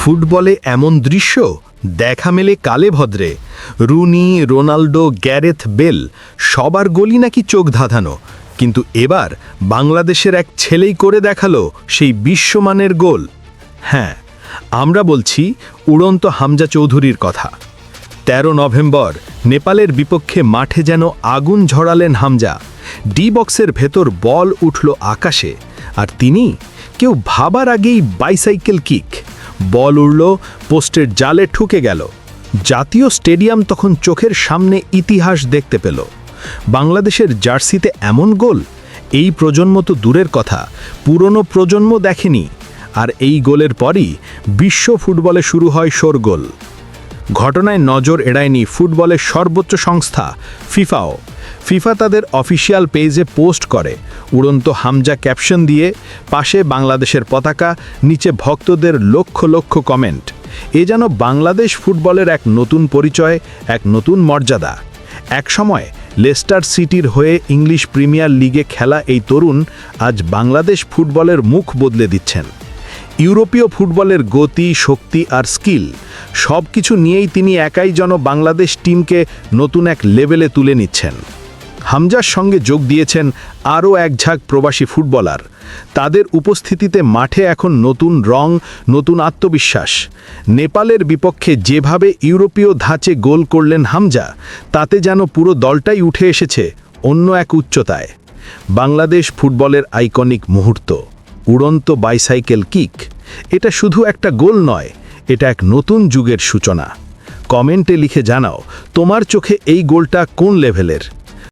ফুটবলে এমন দৃশ্য? দেখা মেলে কালে ভদ্রে। রুনি রোনাল্ডো গ্যারেথ বেল, সবার গোলই নাকি চোখ ধাঁধানো? কিন্তু এবার বাংলাদেশের এক ছেলেই করে দেখাল সেই বিশ্বমানের গোল। হ্যাঁ আমরা বলছি উড়ন্ত হামজা চৌধুরীর কথা। তেরো নভেম্বর, নেপালের বিপক্ষে মাঠে যেন আগুন ঝরালেন হামজা। ডি বক্সের ভেতর বল উঠল আকাশে। আর তিনি কেউ ভাবার আগেই বাইসাইকেল কিক। বল উড়ল, পোস্টের জালে ঠুকে গেল। জাতীয় স্টেডিয়াম তখন চোখের সামনে ইতিহাস দেখতে পেল। বাংলাদেশের জার্সিতে এমন গোল? এই প্রজন্ম তো দূরের কথা, পুরনো প্রজন্ম দেখেনি। আর এই গোলের পরই বিশ্ব ফুটবলে শুরু হয় শোরগোল। ঘটনায় নজর এড়ায়নি ফুটবলের সর্বোচ্চ সংস্থা, ফিফাও। ফিফা তাদের অফিসিয়াল পেজে পোস্ট করে। উড়ন্ত হামজা ক্যাপশন দিয়ে পাশে বাংলাদেশের পতাকা, নিচে ভক্তদের লক্ষ লক্ষ কমেন্ট। এ যেন বাংলাদেশ ফুটবলের এক নতুন পরিচয়, এক নতুন মর্যাদা। এক সময় লেস্টার সিটির হয়ে ইংলিশ প্রিমিয়ার লিগে খেলা এই তরুণ আজ বাংলাদেশ ফুটবলের মুখ বদলে দিচ্ছেন। ইউরোপীয় ফুটবলের গতি, শক্তি আর স্কিল সব কিছু নিয়েই তিনি একাই যেন বাংলাদেশ টিমকে নতুন এক লেভেলে তুলে নিচ্ছেন। হামজার সঙ্গে যোগ দিয়েছেন আরও এক ঝাঁক প্রবাসী ফুটবলার। তাদের উপস্থিতিতে মাঠে এখন নতুন রং, নতুন আত্মবিশ্বাস। নেপালের বিপক্ষে যেভাবে ইউরোপীয় ধাঁচে গোল করলেন হামজা, তাতে যেন পুরো দলটাই উঠে এসেছে অন্য এক উচ্চতায়। বাংলাদেশ ফুটবলের আইকনিক মুহূর্ত, উড়ন্ত বাইসাইকেল কিক। এটা শুধু একটা গোল নয়, এটা এক নতুন যুগের সূচনা। কমেন্টে লিখে জানাও, তোমার চোখে এই গোলটা কোন লেভেলের?